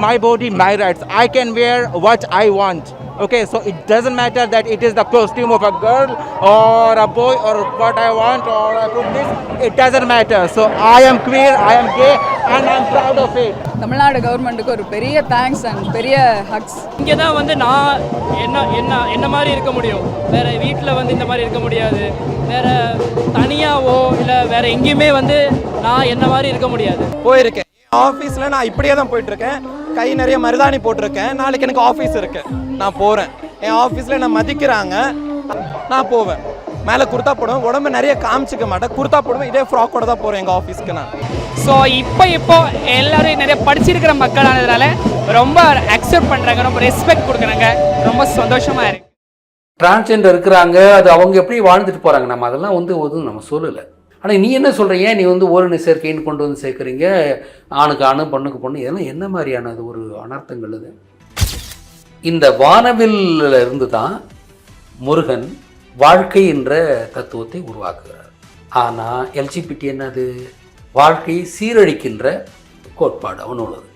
my body, my rights. I can wear what I want. Okay, so it doesn't matter that it is the costume of a girl or a boy or what I want or I put this. It doesn't matter. So I am queer, I am gay, and I'm proud of it. Tamil Nadu கவர்மெண்ட்டுக்கு ஒரு பெரிய thanks and பெரிய hugs இங்கே தான் வந்து நான் என்ன என்ன என்ன மாதிரி இருக்க முடியும் வேறு வீட்டில் வந்து இந்த மாதிரி இருக்க முடியாது வேறு தனியாவோ இல்லை வேறு எங்கேயுமே வந்து நான் என்ன மாதிரி இருக்க முடியாது போயிருக்கேன் ஆஃபீஸில் நான் இப்படியே தான் போயிட்டுருக்கேன் கை நிறைய மருதாணி போட்டிருக்கேன். நாளைக்கு எனக்கு ஆஃபீஸ் இருக்கு. நான் போகிறேன் என் ஆஃபீஸில் என்னை மதிக்கிறாங்க. நான் போவேன். மேலே குர்த்தா போடுவேன். உடம்பு நிறைய காமிச்சிக்க மாட்டேன். குர்த்தா போடுவேன். இதே ஃப்ராக்கோட தான் போகிறேன் எங்கள் ஆஃபீஸ்க்கு நான். ஸோ இப்போ இப்போ எல்லாரும் நிறைய படிச்சிருக்கிற மக்களானதுனால ரொம்ப அக்செப்ட் பண்ணுறாங்க ரொம்ப ரெஸ்பெக்ட் கொடுக்குறாங்க. ரொம்ப சந்தோஷமாக இருக்கு. டிரான்ஸ்ஜெண்டர் இருக்கிறாங்க. அது அவங்க எப்படி வாழ்ந்துட்டு போகிறாங்க நம்ம அதெல்லாம் வந்து ஒதுவும் நம்ம சொல்லலை. ஆனால் நீ என்ன சொல்கிறீங்க ஏன் நீ வந்து ஓரணி சேர்க்கைன்னு கொண்டு வந்து சேர்க்குறீங்க? ஆணுக்கு ஆணு பொண்ணுக்கு பொண்ணு இதெல்லாம் என்ன மாதிரியானது ஒரு அனர்த்தங்கள் இது இந்த வானவில் இருந்து தான் முருகன் வாழ்க்கை என்ற தத்துவத்தை உருவாக்குகிறார். ஆனால் எல்ஜிபிடி என்னது? வாழ்க்கையை சீரழிக்கின்ற கோட்பாடு அவனோடது.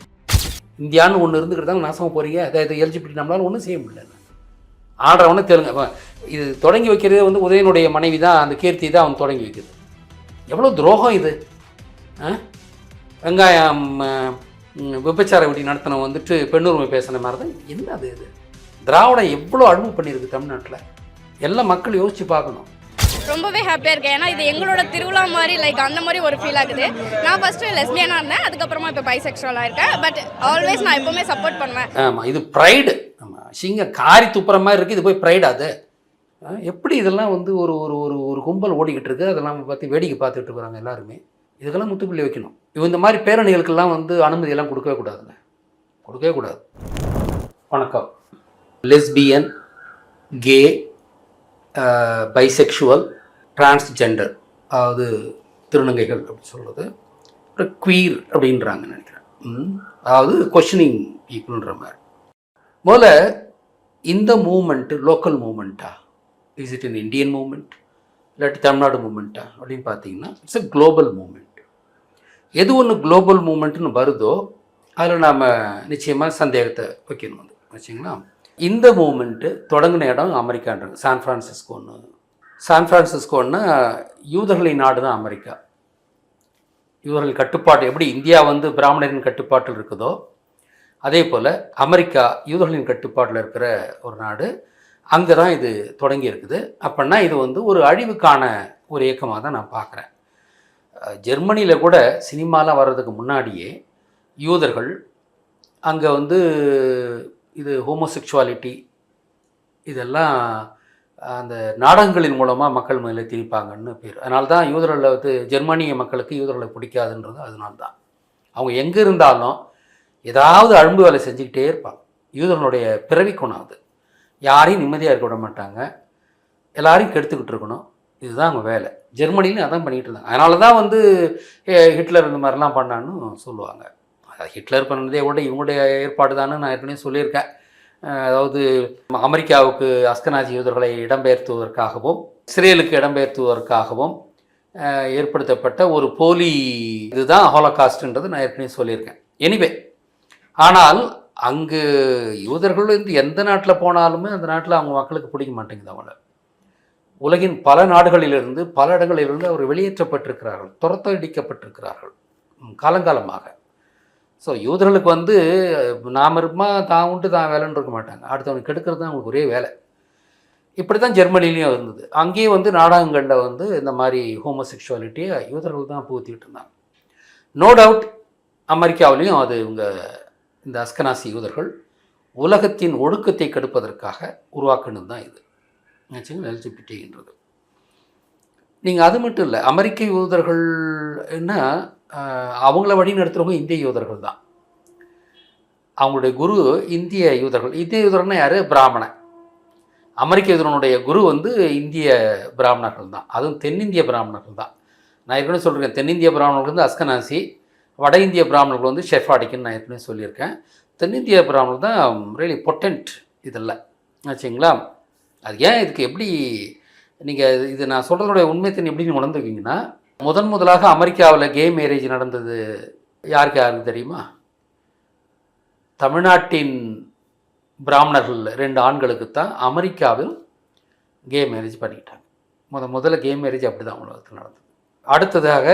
இந்தியான்னு ஒன்று இருந்துக்கிட்டு நாசமாக போகிறீங்க அதாவது எல்ஜிபிடி நம்மளால ஒன்றும் செய்ய முடியல. ஆடுறவனே தெலுங்கு இது தொடங்கி வைக்கிறதே வந்து உதயனுடைய மனைவி தான் அந்த கீர்த்தி தான் அவன் தொடங்கி வைக்கிறது. எவ்வளோ துரோகம் இது? வெங்காயம் விபச்சார வெடி நடத்தின வந்துட்டு பெண்ணுரிமை பேசின மாதிரி தான் என்ன அது இது? திராவிடம் எவ்வளோ அழுவு பண்ணியிருக்கு தமிழ்நாட்டில்? எல்லா மக்கள் யோசிச்சு பார்க்கணும். ரொம்பவே ஹாப்பியாக இருக்கேன். ஏன்னா இது எங்களோட திருவிழா மாதிரி லைக் அந்த மாதிரி ஒரு ஃபீல் ஆகுது. நான் ஃபஸ்ட்டு லெஸ்பியனாக இருந்தேன். அதுக்கப்புறமா இப்போ பைசெக்ஷுவலாக இருக்கேன். பட் ஆல்வேஸ் நான் எப்போவுமே சப்போர்ட் பண்ணுவேன். ஆமாம் இது ப்ரைடு ஆமாம் சிங்க காரி துப்புற மாதிரி இருக்குது இது போய் ப்ரைடு அது. ஆ, எப்படி இதெல்லாம் வந்து ஒரு ஒரு ஒரு ஒரு கும்பல் ஓடிக்கிட்டு இருக்கு? அதெல்லாம் பார்த்து வேடிக்கை பார்த்துட்டு இருக்கிறாங்க எல்லாருமே. இதுக்கெல்லாம் முற்றுப்புள்ளி வைக்கணும். இவ இந்த மாதிரி பேரணிகளுக்கெல்லாம் வந்து அனுமதியெல்லாம் கொடுக்கவே கூடாதுங்க. கொடுக்கவே கூடாது. வணக்கம். லெஸ்பியன் கே பைசெக்ஷுவல் டிரான்ஸ்ஜெண்டர் அதாவது திருநங்கைகள் அப்படின்னு சொல்கிறது அப்புறம் குவீர் அப்படின்றாங்க நினைக்கிறேன். ம், அதாவது கொஷனிங் பீப்புள்ன்ற மாதிரி. முதல்ல இந்த movement local மூமெண்ட்டா is it in Indian movement இல்லாட்டி தமிழ்நாடு மூமெண்ட்டா அப்படின்னு பார்த்தீங்கன்னா இட்ஸ் அ குளோபல் மூமெண்ட் எது ஒன்று குளோபல் மூமெண்ட்னு வருதோ அதில் நாம் நிச்சயமாக சந்தேகத்தை வைக்கணும் வந்து வச்சிங்களா? இந்த மூமெண்ட்டு தொடங்கின இடம் அமெரிக்கான்றது. சான் ஃப்ரான்சிஸ்கோன்னு சான் ஃப்ரான்சிஸ்கோன்னா யூதர்களின் நாடு தான் அமெரிக்கா. யூதர்கள் கட்டுப்பாடு எப்படி இந்தியா வந்து பிராமணரின் கட்டுப்பாட்டில் இருக்குதோ அதே போல் அமெரிக்கா யூதர்களின் கட்டுப்பாட்டில் இருக்கிற ஒரு நாடு அங்கே தான் இது தொடங்கி இருக்குது. அப்படின்னா இது வந்து ஒரு அழிவுக்கான ஒரு இயக்கமாக தான் நான் பார்க்குறேன். ஜெர்மனியில் கூட சினிமாலாம் வர்றதுக்கு முன்னாடியே யூதர்கள் அங்கே வந்து இது ஹோமோசெக்சுவாலிட்டி இதெல்லாம் அந்த நாடகங்களின் மூலமாக மக்கள் மேலே திரிப்பாங்கன்னு பேர். அதனால தான் யூதர்களை வந்து ஜெர்மனிய மக்களுக்கு யூதர்களை பிடிக்காதுன்றது அதனால தான் அவங்க எங்கே இருந்தாலும் ஏதாவது அழும்பு வேலை செஞ்சுக்கிட்டே இருப்பாங்க. யூதர்களுடைய பிறவி குணம் அது. யாரையும் நிம்மதியாக இருக்க விட மாட்டாங்க. எல்லாரையும் கெடுத்துக்கிட்டு இருக்கணும். இதுதான் அவங்க வேலை. ஜெர்மனிலையும் அதான் பண்ணிகிட்டு இருந்தாங்க. அதனால தான் வந்து ஹிட்லர் இந்த மாதிரிலாம் பண்ணான்னு சொல்லுவாங்க. ஹிட்லர் பண்ணதே கூட இவங்களுடைய ஏற்பாடு தானே நான் ஏற்கனவே சொல்லியிருக்கேன். அதாவது அமெரிக்காவுக்கு அஸ்கனாஜி யூதர்களை இடம்பெயர்த்துவதற்காகவும் இஸ்ரேலுக்கு இடம்பெயர்த்துவதற்காகவும் ஏற்படுத்தப்பட்ட ஒரு போலி இதுதான் ஹோலகாஸ்ட்ன்றது நான் ஏற்கனவே சொல்லியிருக்கேன். எனிவே ஆனால் அங்கு யூதர்கள் இருந்து எந்த நாட்டில் போனாலுமே அந்த நாட்டில் அவங்க மக்களுக்கு பிடிக்க மாட்டேங்குது அவங்கள. உலகின் பல நாடுகளிலிருந்து பல இடங்களிலிருந்து அவர் வெளியேற்றப்பட்டிருக்கிறார்கள். துரத்தடிக்கப்பட்டிருக்கிறார்கள். காலங்காலமாக. ஸோ யூதர்களுக்கு வந்து நாம் இருப்போமா? தான் உண்டு தான் வேலைன்னு இருக்க மாட்டாங்க. அடுத்தவனுக்கு கெடுக்கிறது தான் அவங்களுக்கு ஒரே வேலை. இப்படி தான் ஜெர்மனிலையும் இருந்தது. அங்கேயும் வந்து நாடகங்களில் வந்து இந்த மாதிரி ஹோமோசெக்சுவாலிட்டியை யூதர்கள் தான் புகுத்திட்டு இருந்தாங்க. நோ டவுட் அமெரிக்காவிலையும் அது இவங்க இந்த அஸ்கனாசி யூதர்கள் உலகத்தின் ஒழுக்கத்தை கெடுப்பதற்காக உருவாக்கினது தான் இது. ஆச்சுங்களா எல்ஜிபிடின்றது நீங்கள் அது மட்டும் இல்லை அமெரிக்க யூதர்கள் என்ன அவங்கள வழி நடத்துகிறவங்க இந்திய யூதர்கள் தான். அவங்களுடைய குரு இந்திய யூதர்கள். இந்திய யூதர்னா யார்? பிராமணன். அமெரிக்க யூதரனுடைய குரு வந்து இந்திய பிராமணர்கள் தான். அதுவும் தென்னிந்திய பிராமணர்கள் தான். நான் ஏற்கனவே சொல்கிறேன் தென்னிந்திய பிராமணர்கள் வந்து அஸ்கனாசி வட இந்திய பிராமணர்கள் வந்து ஷெஃபாடிக்குன்னு நான் ஏற்கனவே சொல்லியிருக்கேன். தென்னிந்திய பிராமணர் தான் ரியலி பொட்டன்ட் இதெல்லாம் ஆச்சுங்களா? அது ஏன் இதுக்கு எப்படி நீங்கள் இது நான் சொல்கிறதோடைய உண்மைத்தன் எப்படி நீங்கள் உணர்ந்துருக்கீங்கன்னா முதன் முதலாக அமெரிக்காவில் கே மேரேஜ் நடந்தது யாருக்கு யாருக்கு தெரியுமா? தமிழ்நாட்டின் பிராமணர்கள் ரெண்டு ஆண்களுக்கு தான் அமெரிக்காவில் கே மேரேஜ் பண்ணிக்கிட்டாங்க. முத முதல்ல கே மேரேஜ் அப்படி தான் உலகத்தில் நடந்தது. அடுத்ததாக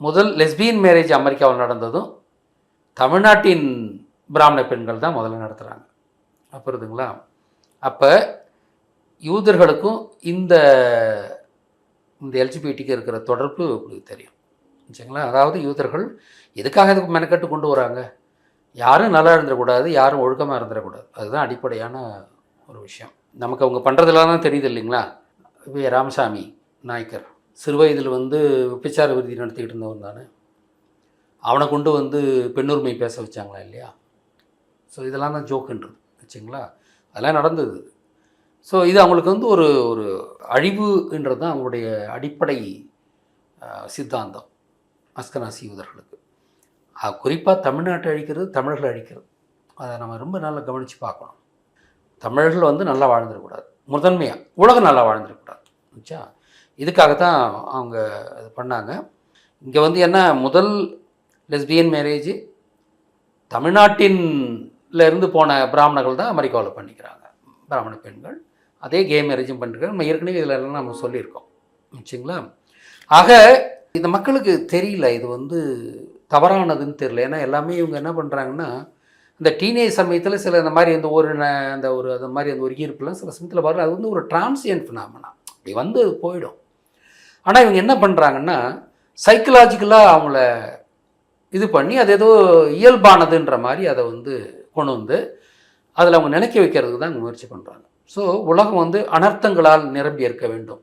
முதல் லெஸ்பியன் மேரேஜ் அமெரிக்காவில் நடந்ததும் தமிழ்நாட்டின் பிராமண பெண்கள் தான் முதல்ல நடத்துகிறாங்க அப்புறதுங்களா அப்போ யூதர்களுக்கும் இந்த இந்த எல்ஜிபிடிக்கு இருக்கிற தொடர்பு உங்களுக்கு தெரியும். சரிங்களா? அதாவது யூதர்கள் எதுக்காக இதுக்கு மெனக்கட்டு கொண்டு வராங்க? யாரும் நல்லா இருந்துடக்கூடாது யாரும் ஒழுக்கமாக இருந்துடக்கூடாது. அதுதான் அடிப்படையான ஒரு விஷயம். நமக்கு அவங்க பண்ணுறதுலாம் தான் தெரியுது இல்லைங்களா? வி ராமசாமி நாயக்கர். சிறுவயதில் வந்து விபச்சார விருதி நடத்திக்கிட்டு இருந்தவன் தானே. அவனை கொண்டு வந்து பெண்ணுரிமை பேச வச்சாங்களா இல்லையா? ஸோ இதெல்லாம் தான் ஜோக்குன்றது வச்சுங்களா? அதெல்லாம் நடந்தது. ஸோ இது அவங்களுக்கு வந்து ஒரு ஒரு அழிவுன்றது தான் அவங்களுடைய அடிப்படை சித்தாந்தம். அஸ்கனாசி யூதர்களுக்கு. குறிப்பாக தமிழ்நாட்டை அழிக்கிறது தமிழர்கள் அழிக்கிறது. அதை நம்ம ரொம்ப நல்லா கவனித்து பார்க்கணும். தமிழர்கள் வந்து நல்லா வாழ்ந்துடக்கூடாது முதன்மையாக உலகம் நல்லா வாழ்ந்துடக்கூடாது இதுக்காக இதுக்காகத்தான் அவங்க இது பண்ணாங்க. இங்கே வந்து என்ன முதல் லெஸ்பியன் மேரேஜ் தமிழ்நாட்டின்ல இருந்து போன பிராமணர்கள் தான் அமெரிக்காவில் பண்ணிக்கிறாங்க. பிராமண பெண்கள். அதே கே மேரேஜும் பண்ணிருக்காங்க. நம்ம ஏற்கனவே இதில் எல்லாம் நம்ம சொல்லியிருக்கோம். வச்சுங்களா ஆக இந்த மக்களுக்கு தெரியல இது வந்து தவறானதுன்னு தெரியல. ஏன்னா எல்லாமே இவங்க என்ன பண்ணுறாங்கன்னா இந்த டீனேஜ் சமயத்தில் சில இந்த மாதிரி இந்த ஒரு அந்த ஒரு அந்த மாதிரி அந்த ஒரு ஈர்ப்புலாம் சில சமயத்தில் வரல. அது வந்து ஒரு டிரான்சியன்ட் ஃபினாமினா அப்படி வந்து அது போயிடும். ஆனால் இவங்க என்ன பண்ணுறாங்கன்னா சைக்கலாஜிக்கலாக அவங்கள இது பண்ணி அது ஏதோ இயல்பானதுன்ற மாதிரி அதை வந்து கொண்டு வந்து அதில் அவங்க நினைக்க வைக்கிறதுக்கு தான் முயற்சி பண்ணுறாங்க ஸோ உலகம் வந்து அனர்த்தங்களால் நிரம்பி இருக்க வேண்டும்.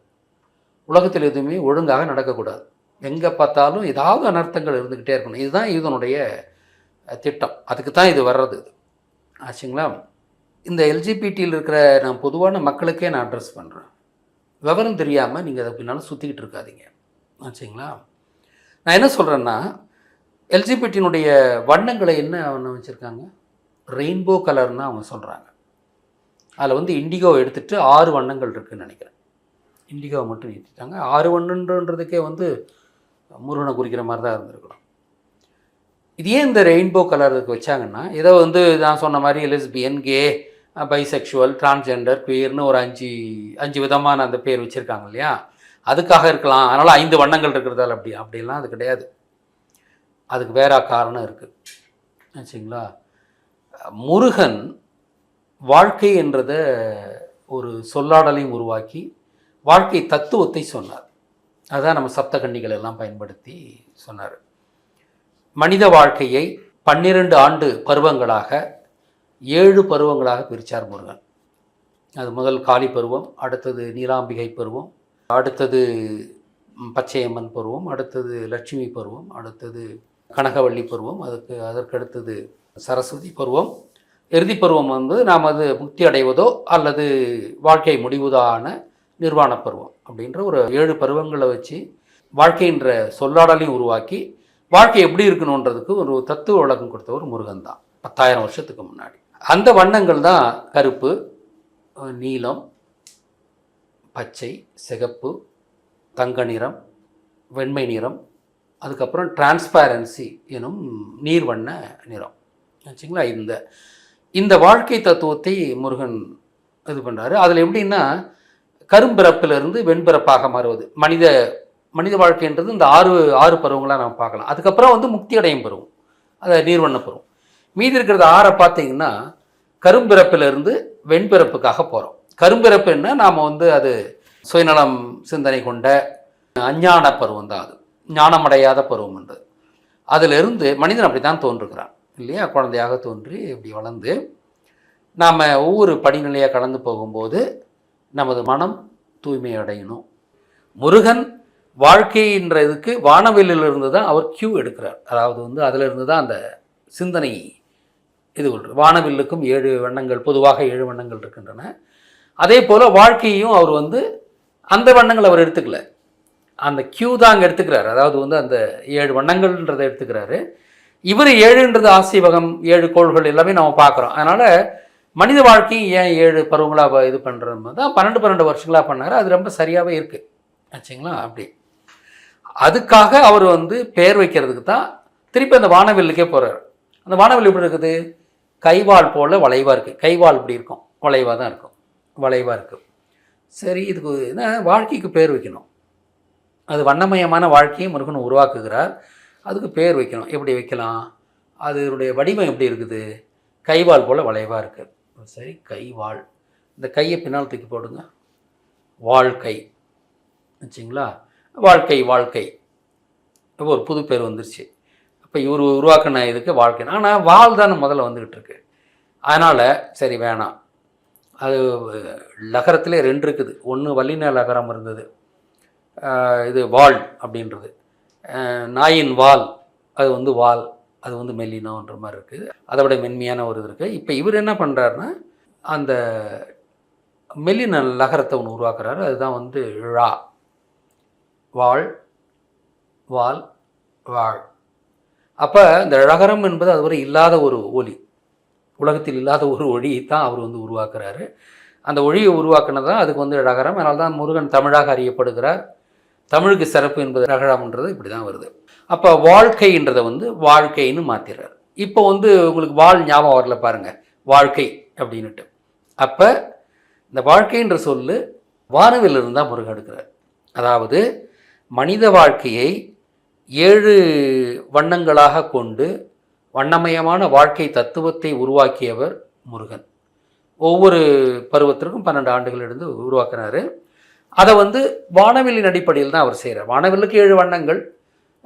உலகத்தில் எதுவுமே ஒழுங்காக நடக்கக்கூடாது. எங்கே பார்த்தாலும் ஏதாவது அனர்த்தங்கள் இருந்துக்கிட்டே இருக்கணும். இதுதான் இதனுடைய திட்டம். அதுக்கு தான் இது வர்றது இது. ஆச்சுங்களா? இந்த எல்ஜிபிடியில் இருக்கிற நான் பொதுவான மக்களுக்கே நான் அட்ரஸ் பண்ணுறேன் விவரம் தெரியாமல் நீங்கள் அதை பின்னால் சுற்றிக்கிட்டு இருக்காதீங்க. ஆச்சுங்களா? நான் என்ன சொல்கிறேன்னா எல்ஜிபிடியினுடைய வண்ணங்களை என்ன ஒன்று வச்சுருக்காங்க? ரெயின்போ கலர்னு அவங்க சொல்கிறாங்க அதில் வந்து இண்டிகோ எடுத்துகிட்டு ஆறு வண்ணங்கள் இருக்குதுன்னு நினைக்கிறேன். இண்டிகோ மட்டும் ஏற்றிட்டாங்க ஆறு வண்ணன்றதுக்கே வந்து முருகனை குறிக்கிற மாதிரி தான் இருந்திருக்கணும். இது ஏன் இந்த ரெயின்போ கலருக்கு வச்சாங்கன்னா ஏதோ வந்து நான் சொன்ன மாதிரி லெஸ்பியன் கே பைசெக்ஷுவல் டிரான்ஸ்ஜெண்டர் குயர்னு ஒரு அஞ்சு அஞ்சு விதமான அந்த பேர் வச்சுருக்காங்க இல்லையா? அதுக்காக இருக்கலாம். அதனால் ஐந்து வண்ணங்கள் இருக்கிறதால அப்படி. அப்படிலாம் அது கிடையாது. அதுக்கு வேற காரணம் இருக்குது ஆச்சுங்களா? முருகன் வாழ்க்கை என்றத ஒரு சொல்லாடலையும் உருவாக்கி வாழ்க்கை தத்துவத்தை சொன்னார். அதான் நம்ம சப்தகண்ணிகள் எல்லாம் பயன்படுத்தி சொன்னார். மனித வாழ்க்கையை பன்னிரண்டு ஆண்டு பருவங்களாக ஏழு பருவங்களாக பிரித்தார் முருகன். அது முதல் காளி பருவம் அடுத்தது நீலாம்பிகை பருவம் அடுத்தது பச்சையம்மன் பருவம் அடுத்தது லட்சுமி பருவம் அடுத்தது கனகவள்ளி பருவம் அதுக்கு அதற்கு அடுத்தது சரஸ்வதி பருவம். இறுதி பருவம் வந்து நாம் அது முக்தி அடைவதோ அல்லது வாழ்க்கை முடிவதான நிர்வாண பருவம் அப்படின்ற ஒரு ஏழு பருவங்களை வச்சு வாழ்க்கைன்ற சொல்லாடலையும் உருவாக்கி வாழ்க்கை எப்படி இருக்கணுன்றதுக்கு ஒரு தத்துவ விளக்கம் கொடுத்தவர் முருகன் தான் பத்தாயிரம் வருஷத்துக்கு முன்னாடி. அந்த வண்ணங்கள் தான் கருப்பு நீலம் பச்சை சிகப்பு தங்க நிறம் வெண்மை நிறம் அதுக்கப்புறம் டிரான்ஸ்பேரன்சி எனும் நீர்வண்ண நிறம். வச்சுங்களா இந்த இந்த வாழ்க்கை தத்துவத்தை முருகன் இது பண்ணுறாரு அதில் எப்படின்னா கரும்பிறப்பிலிருந்து வெண்பிறப்பாக மாறுவது. மனித மனித வாழ்க்கைன்றது இந்த ஆறு ஆறு பருவங்களாக நம்ம பார்க்கலாம். அதுக்கப்புறம் வந்து முக்தி அடையும் பருவம். அதை நீர்வண்ண பருவம். மீதி இருக்கிறது ஆறை பார்த்தீங்கன்னா கரும்பிறப்பிலிருந்து வெண்பிறப்புக்காக போகிறோம் கரும்பிறப்புன்னா நாம் வந்து அது சுயநலம் சிந்தனை கொண்ட அஞ்ஞான பருவம் தான் அது. ஞானமடையாத பருவம் என்று அதிலிருந்து மனிதன் அப்படி தான் தோன்றுகிறான். இல்லையா? குழந்தையாக தோன்றி இப்படி வளர்ந்து நாம் ஒவ்வொரு படிநிலையாக கடந்து போகும்போது நமது மனம் தூய்மை அடையணும். முருகன் வாழ்க்கைன்ற இதுக்கு வானவெளியிலிருந்து தான் அவர் கியூ எடுக்கிறார். அதாவது வந்து அதிலிருந்து தான் அந்த சிந்தனை இது ஒன்று. வானவில்லுக்கும் ஏழு வண்ணங்கள் பொதுவாக ஏழு வண்ணங்கள் இருக்கின்றன. அதே போல் வாழ்க்கையையும் அவர் வந்து அந்த வண்ணங்கள் அவர் எடுத்துக்கல. அந்த கியூ தான் அங்கே எடுத்துக்கிறார். அதாவது வந்து அந்த ஏழு வண்ணங்கள்ன்றதை எடுத்துக்கிறாரு. இவர் ஏழுன்றது ஆசீவகம் ஏழு கோள்கள் எல்லாமே நம்ம பார்க்குறோம். அதனால் மனித வாழ்க்கையும் ஏன் ஏழு பருவங்களாக இது பண்ணுறது தான் பன்னெண்டு பன்னெண்டு வருஷங்களாக பண்ணார். அது ரொம்ப சரியாகவே இருக்குது ஆச்சுங்களா? அப்படி. அதுக்காக அவர் வந்து பெயர் வைக்கிறதுக்கு தான் திருப்பி அந்த வானவில்லுக்கே போகிறார் அந்த வானவில் எப்படி இருக்குது? கைவாள் போல் வளைவாக இருக்குது கைவாள் இப்படி இருக்கும். வளைவாக தான் இருக்கும். வளைவாக இருக்கும் சரி இதுக்கு என்ன? வாழ்க்கைக்கு பேர் வைக்கணும். அது வண்ணமயமான வாழ்க்கையை முருகன் உருவாக்குகிறார். அதுக்கு பேர் வைக்கணும். எப்படி வைக்கலாம்? அதனுடைய வடிவம் எப்படி இருக்குது? கைவாள் போல் வளைவாக இருக்குது சரி கைவாள் இந்த கையை பின்னால் தூக்கி போடுங்க. வாழ்க்கை. வச்சிங்களா? வாழ்க்கை வாழ்க்கை. இப்போ ஒரு புது பேர் வந்துருச்சு. அப்போ இவர் உருவாக்கின இதுக்கு வாழ்க்கை. ஆனால் வால் தானே முதல்ல வந்துக்கிட்டு இருக்கு அதனால் சரி வேணாம். அது லகரத்திலே ரெண்டு இருக்குது. ஒன்று வல்லின லகரம் இருந்தது. இது வால் அப்படின்றது. நாயின் வால் அது வந்து வால் அது வந்து மெல்லினோன்ற மாதிரி இருக்குது. அதை விட மென்மையான ஒரு இது இருக்குது. இப்போ இவர் என்ன பண்ணுறாருன்னா அந்த மெல்லின லகரத்தை ஒன்று உருவாக்குறாரு. அதுதான் வந்து ழா. வாழ் வால் வாழ் அப்போ இந்த ழகரம் என்பது அதுவரை இல்லாத ஒரு ஒலி. உலகத்தில் இல்லாத ஒரு ஒளியை தான் அவர் வந்து உருவாக்குறாரு. அந்த ஒளியை உருவாக்குனது தான் அதுக்கு வந்து ழகரம் அதனால தான் முருகன் தமிழாக அறியப்படுகிறார். தமிழுக்கு சிறப்பு என்பது ரகரம்ன்றது இப்படி தான் வருது. அப்போ வாழ்க்கைன்றதை வந்து வாழ்க்கைன்னு மாற்றிடுறார் இப்போ வந்து உங்களுக்கு வாழ் ஞாபகம் வரல பாருங்கள் வாழ்க்கை அப்படின்னுட்டு. அப்போ இந்த வாழ்க்கைன்ற சொல்லு வானவில் தான் முருகன் எடுக்கிறார். அதாவது மனித வாழ்க்கையை ஏழு வண்ணங்களாக கொண்டு வண்ணமயமான வாழ்க்கை தத்துவத்தை உருவாக்கியவர் முருகன். ஒவ்வொரு பருவத்திற்கும் பன்னெண்டு ஆண்டுகள் இருந்து உருவாக்குனாரு. அதை வந்து வானவில்லின் அடிப்படையில் தான் அவர் செய்கிறார் வானவில்லுக்கு ஏழு வண்ணங்கள்.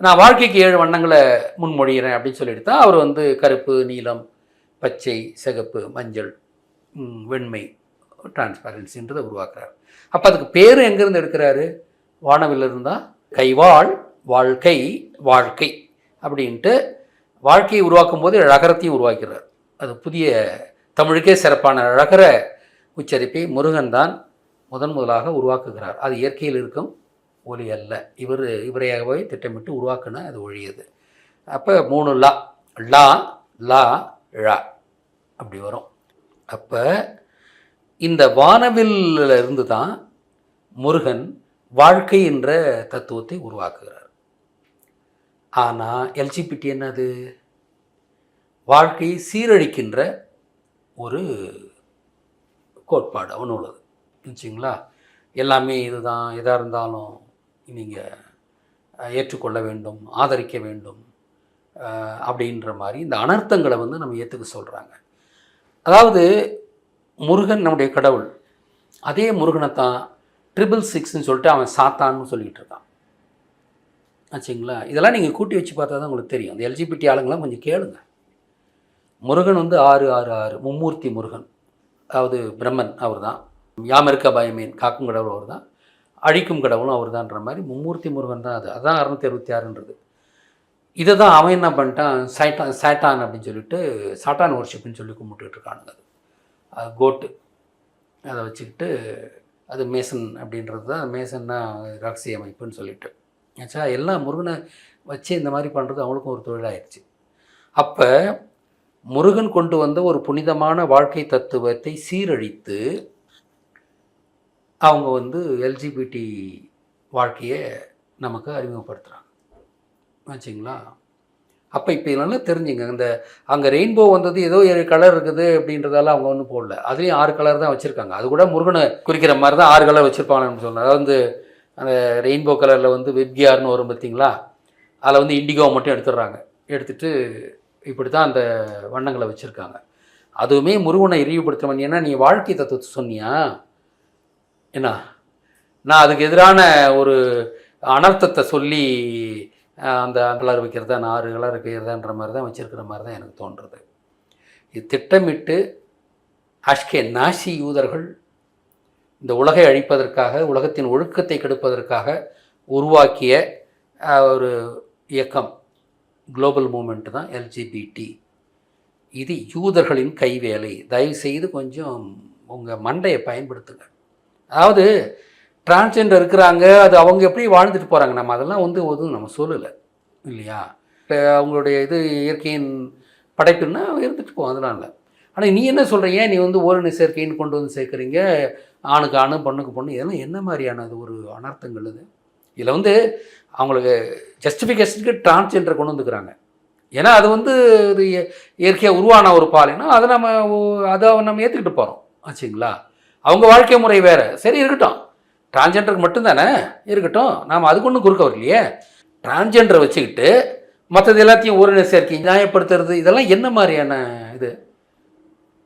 நான் வாழ்க்கைக்கு ஏழு வண்ணங்களை முன்மொழிகிறேன் அப்படின்னு சொல்லிட்டு தான் அவர் வந்து கருப்பு நீலம் பச்சை சிகப்பு மஞ்சள் வெண்மை டிரான்ஸ்பரன்சின்றதை உருவாக்குறார். அப்போ அதுக்கு பேர் எங்கேருந்து எடுக்கிறாரு? வானவில் இருந்தால் கைவாள் வாழ்க்கை வாழ்க்கை அப்படின்ட்டு வாழ்க்கையை உருவாக்கும் போது ழகரத்தையும் உருவாக்கிறார். அது புதிய தமிழுக்கே சிறப்பான ழகர உச்சரிப்பை முருகன் தான் முதன் முதலாக உருவாக்குகிறார். அது இயற்கையில் இருக்கும் ஒலி அல்ல. இவர் இவரையாகவே திட்டமிட்டு உருவாக்குன அது ஒழியது அப்போ மூணு லா லா லா ழா அப்படி வரும். அப்போ இந்த வானவில் இருந்து தான் முருகன் வாழ்க்கை என்ற தத்துவத்தை உருவாக்குகிறார். ஆனால் எல்ஜிபிடி என்னது? வாழ்க்கையை சீரழிக்கின்ற ஒரு கோட்பாடு அவனு உள்ளது. வச்சுங்களா எல்லாமே இதுதான். எதாக இருந்தாலும் நீங்கள் ஏற்றுக்கொள்ள வேண்டும் ஆதரிக்க வேண்டும் அப்படின்ற மாதிரி இந்த அனர்த்தங்களை வந்து நம்ம ஏற்றுக்க சொல்கிறாங்க அதாவது முருகன் நம்முடைய கடவுள். அதே முருகனை தான் ட்ரிபிள் சிக்ஸ்ன்னு சொல்லிட்டு அவன் சாத்தான்னு சொல்லிக்கிட்டு இருக்கான். ஆச்சுங்களா? இதெல்லாம் நீங்கள் கூட்டி வச்சு பார்த்தா தான் உங்களுக்கு தெரியும். அந்த எல்ஜிபிடி ஆளுங்களாம் கொஞ்சம் கேளுங்க. முருகன் வந்து ஆறு ஆறு ஆறு. மும்மூர்த்தி முருகன். அதாவது பிரம்மன் அவர் தான் யாமிருக்க பயமேன் காக்கும் கடவுள் அவர் தான் அழிக்கும் கடவுளும் அவர் தான்ன்ற மாதிரி மும்மூர்த்தி முருகன் தான் அது. அதான் அறுநூத்தி அறுபத்தி ஆறுன்றது. இதை தான் அவன் என்ன பண்ணிட்டான்? சைட்டான் சேட்டான் அப்படின்னு சொல்லிட்டு சாட்டான் ஒர்ஷிப்னு சொல்லி கும்பிட்டுட்டு இருக்கானுங்க அது. அது கோட்டு. அதை வச்சுக்கிட்டு அது மேசன் அப்படின்றது தான். மேசன்னா ரகசிய அமைப்புன்னு சொல்லிட்டு. ஆச்சா எல்லாம் முருகனை வச்சு இந்த மாதிரி பண்ணுறது அவங்களுக்கும் ஒரு தொழிலாயிடுச்சு அப்போ முருகன் கொண்டு வந்த ஒரு புனிதமான வாழ்க்கை தத்துவத்தை சீரழித்து அவங்க வந்து எல்ஜிபிடி வாழ்க்கையை நமக்கு அறிமுகப்படுத்துகிறாங்க ஆச்சுங்களா அப்போ இப்போ இதெல்லாம் தெரிஞ்சுங்க. இந்த அங்கே ரெயின்போ வந்தது ஏதோ ஏழு கலர் இருக்குது அப்படின்றதால அவங்க ஒன்றும் போடல. அதுலேயும் ஆறு கலர் தான் வச்சுருக்காங்க. அது கூட முருகனை குறிக்கிற மாதிரி தான் ஆறு கலர் வச்சுருப்பாங்கன்னு சொன்னாங்க. அதாவது வந்து அந்த ரெயின்போ கலரில் வந்து வெப்கியார்னு வரும் பார்த்தீங்களா? அதில் வந்து இண்டிகோ மட்டும் எடுத்துடுறாங்க. எடுத்துகிட்டு இப்படி தான் அந்த வண்ணங்களை வச்சுருக்காங்க. அதுவுமே முருகனை இழிவுபடுத்துறவன் ஏன்னா நீ வாழ்க்கை தத்துவத்தை சொன்னியா? என்ன? நான் அதுக்கு எதிரான ஒரு அனர்த்தத்தை சொல்லி அந்த கலர் வைக்கிறதா நான் ஆறு கலர் வைக்கிறதான்ற மாதிரி தான் வச்சுருக்கிற மாதிரி தான் எனக்கு தோன்றுறது இது திட்டமிட்டு அஷ்கே நாசி யூதர்கள் இந்த உலகை அழிப்பதற்காக உலகத்தின் ஒழுக்கத்தை கெடுப்பதற்காக உருவாக்கிய ஒரு இயக்கம் குளோபல் மூமெண்ட் தான் எல்ஜிபிடி. இது யூதர்களின் கைவேலை. தயவு செய்து கொஞ்சம் உங்கள் மண்டையை பயன்படுத்துங்க. அதாவது டிரான்ஸ்ஜெண்டர் இருக்கிறாங்க அது அவங்க எப்படி வாழ்ந்துட்டு போகிறாங்க நம்ம அதெல்லாம் வந்து ஒதுவும் நம்ம சொல்லலை இல்லையா? இப்போ அவங்களுடைய இது இயற்கையின் படைப்புன்னா இருந்துட்டு போவோம் அதெல்லாம் இல்லை ஆனால் நீ என்ன சொல்கிற ஏன் நீ வந்து ஓரணி சேர்க்கைன்னு கொண்டு வந்து சேர்க்குறீங்க? ஆணுக்கு ஆணு பொண்ணுக்கு பொண்ணு இதெல்லாம் என்ன மாதிரியான அது ஒரு அனர்த்தங்கள் இது இதில் வந்து அவங்களுக்கு ஜஸ்டிஃபிகேஷனுக்கு டிரான்ஸ்ஜெண்டர் கொண்டு வந்துக்கிறாங்க. ஏன்னா அது வந்து இது இயற்கையாக உருவான ஒரு பாலினா அதை நம்ம அதை நம்ம ஏற்றுக்கிட்டு போகிறோம் ஆச்சுங்களா? அவங்க வாழ்க்கை முறை வேறு. சரி இருக்கட்டும். டிரான்ஜெண்டருக்கு மட்டும்தானே? இருக்கட்டும். நாம் அதுக்கு ஒன்றும் குறுக்க வரலையே. டிரான்ஜெண்டரை வச்சுக்கிட்டு மற்றது எல்லாத்தையும் ஒரு சேர்க்கை நியாயப்படுத்துறது இதெல்லாம் என்ன மாதிரியான இது?